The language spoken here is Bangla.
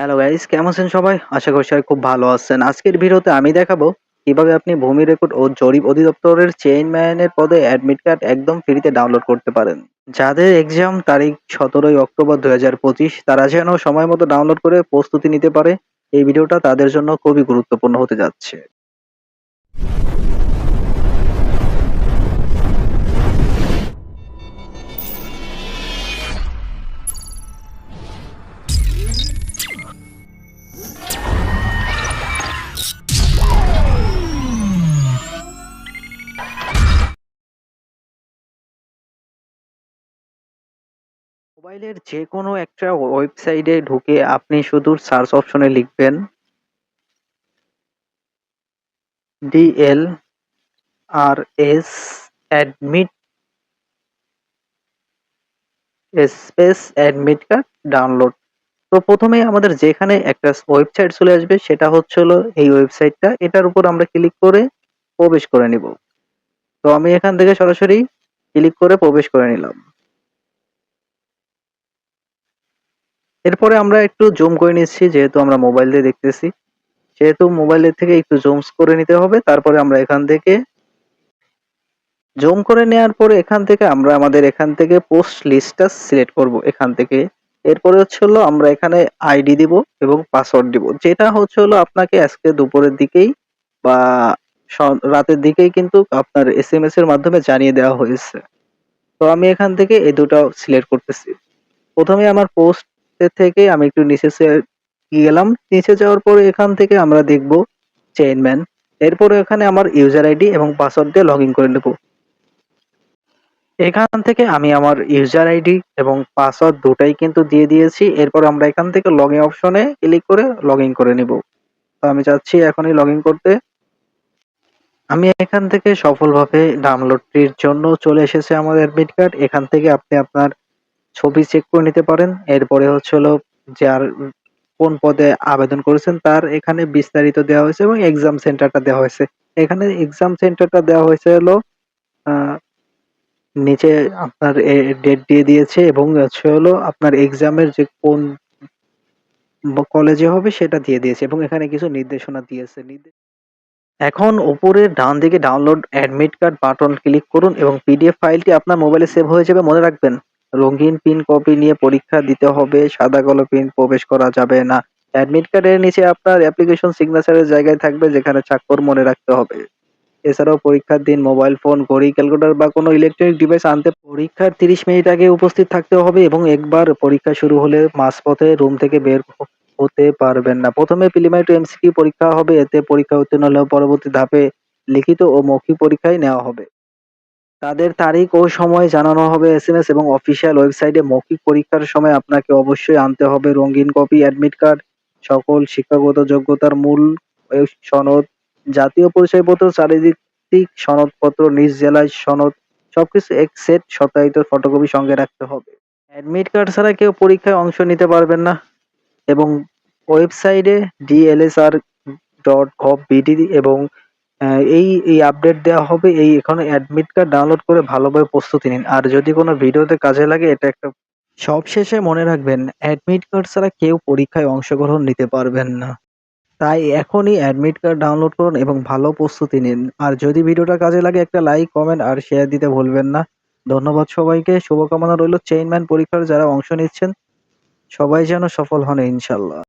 হ্যালো গাইস কেমন আছেন সবাই? আশা করি সবাই খুব ভালো আছেন। আজকের ভিডিওতে আমি দেখাবো কীভাবে আপনি ভূমি রেকর্ড ও জরিপ অধিদপ্তরের চেইনম্যানের পদে অ্যাডমিট কার্ড একদম ফ্রিতে ডাউনলোড করতে পারেন। যাদের এক্সাম তারিখ সতেরোই অক্টোবর দু হাজার পঁচিশ, তারা যেন সময় মতো ডাউনলোড করে প্রস্তুতি নিতে পারে, এই ভিডিওটা তাদের জন্য খুবই গুরুত্বপূর্ণ হতে যাচ্ছে। মোবাইলের যে কোনো একটা ওয়েবসাইটে ঢুকে আপনি শুধু সার্চ অপশনে লিখবেন DL R S admit space admit card download তো প্রথমে আমাদের যেখানে একটা ওয়েবসাইট চলে আসবে সেটা হচ্ছে হলো এই ওয়েবসাইটটা। এটার উপর আমরা ক্লিক করে প্রবেশ করে নিব। তো আমি এখান থেকে সরাসরি ক্লিক করে প্রবেশ করে নিলাম। এরপরে আমরা একটু জুম করে নিচ্ছি, যেহেতু আমরা মোবাইল দিয়ে দেখতেছি। সেহেতু মোবাইলের থেকে একটু জুমস করে নিতে হবে, তারপরে আমরা এখান থেকে জুম করে নেওয়ার পরে এখান থেকে আমরা আমাদের এখান থেকে পোস্ট লিস্টটা সিলেক্ট করব এখান থেকে। এরপরে হচ্ছে হলো আমরা এখানে আইডি দিব এবং পাসওয়ার্ড দিব। যেটা হচ্ছে হলো আপনাকে আজকে দুপুরের দিকেই বা রাতের দিকেই কিন্তু আপনার এস এম এস এর মাধ্যমে জানিয়ে দেওয়া হয়েছে। তো আমি এখান থেকে এই দুটো সিলেক্ট করতেছি। প্রথমে আমার পোস্ট থেকে আমি একটু নিচে গেলাম। নিচে যাওয়ার পরে এখান থেকে আমরা দেখব চেইনম্যান এরপরে এখানে আমার ইউজার আইডি এবং পাসওয়ার্ড দিয়ে লগ ইন করে নেব। এখান থেকে আমি আমার ইউজার আইডি এবং পাসওয়ার্ড দুটাই কিন্তু দিয়ে দিয়েছি। এরপর আমরা এখান থেকে লগ ইন অপশনে ক্লিক করে লগ ইন করে নেব। তো আমি চাচ্ছি এখনই লগ ইন করতে। আমি এখান থেকে সফলভাবে ডাউনলোডটির জন্য চলে এসেছে আমার অ্যাডমিট কার্ড এখান থেকে আপনি আপনার ছবি চেক করে নিতে পারেন। এরপরে হচ্ছে হলো যার কোন পদে আবেদন করেছেন তার এখানে বিস্তারিত দেওয়া হয়েছে এবং এক্সাম সেন্টারটা দেওয়া হয়েছে। এখানে এক্সাম সেন্টারটা দেওয়া হয়েছে হলো নিচে আপনার ডেট দিয়ে দিয়েছে এবং হচ্ছে হলো আপনার এক্সামের যে কোন কলেজে হবে সেটা দিয়ে দিয়েছে এবং এখানে কিছু নির্দেশনা দিয়েছে। নির্দে- এখন উপরে ডান দিকে download admit card button click করুন এবং পিডিএফ ফাইলটি আপনার মোবাইলে সেভ হয়ে যাবে, মনে রাখবেন। রঙিন পিন কপি নিয়ে পরীক্ষা দিতে হবে। সাদা কালো পিন প্রবেশ করা যাবে না। অ্যাডমিট কার্ডের নিচে আপনার অ্যাপ্লিকেশন সিগনেচারের জায়গায় থাকবে, যেখানে স্বাক্ষর মনে রাখতে হবে। এছাড়াও পরীক্ষার দিন মোবাইল ফোন ঘড়ি ক্যালকুলেটর বা কোনো ইলেকট্রনিক ডিভাইস আনতে পরীক্ষার তিরিশ মিনিট আগে উপস্থিত থাকতে হবে এবং একবার পরীক্ষা শুরু হলে মাঝপথে রুম থেকে বের হতে পারবেন না। প্রথমে প্রিলিমিনারি টু এমসিকিউ পরীক্ষা হবে, এতে পরীক্ষা উত্তীর্ণ হলেও পরবর্তী ধাপে লিখিত ও মৌখিক পরীক্ষায় নেওয়া হবে। তাদের তারিখ ও সময় জানানো হবে এসএমএস এবং অফিসিয়াল ওয়েবসাইটে মৌখিক পরীক্ষার সময় আপনাকে অবশ্যই আনতে হবে রঙিন কপি, অ্যাডমিট কার্ড, সকল শিক্ষাগত যোগ্যতার মূল সনদ, জাতীয় পরিচয়পত্র চারিদিক সনদপত্র, নিজ জেলায় সনদ, সবকিছু এক সেট সত্যায়িত ফটোকপি সঙ্গে রাখতে হবে। অ্যাডমিট কার্ড ছাড়া কেউ পরীক্ষায় অংশ নিতে পারবেন না এবং ওয়েবসাইটে ডিএলএসআর ডট গভ বিডি এবং এই এই আপডেট দেওয়া হবে, এই এখানে অ্যাডমিট কার্ড ডাউনলোড করে ভালোভাবে প্রস্তুতি নিন। আর যদি কোনো ভিডিওতে কাজে লাগে, এটা একটা সবশেষে মনে রাখবেন অ্যাডমিট কার্ড ছাড়া কেউ পরীক্ষায় অংশগ্রহণ নিতে পারবেন না। তাই এখনই অ্যাডমিট কার্ড ডাউনলোড করুন এবং ভালো প্রস্তুতি নিন। আর যদি ভিডিওটা কাজে লাগে, একটা লাইক কমেন্ট আর শেয়ার দিতে ভুলবেন না। ধন্যবাদ সবাইকে, শুভকামনা রইল। চেইনম্যান পরীক্ষার যারা অংশ নিচ্ছেন, সবাই যেন সফল হন ইনশাল্লাহ।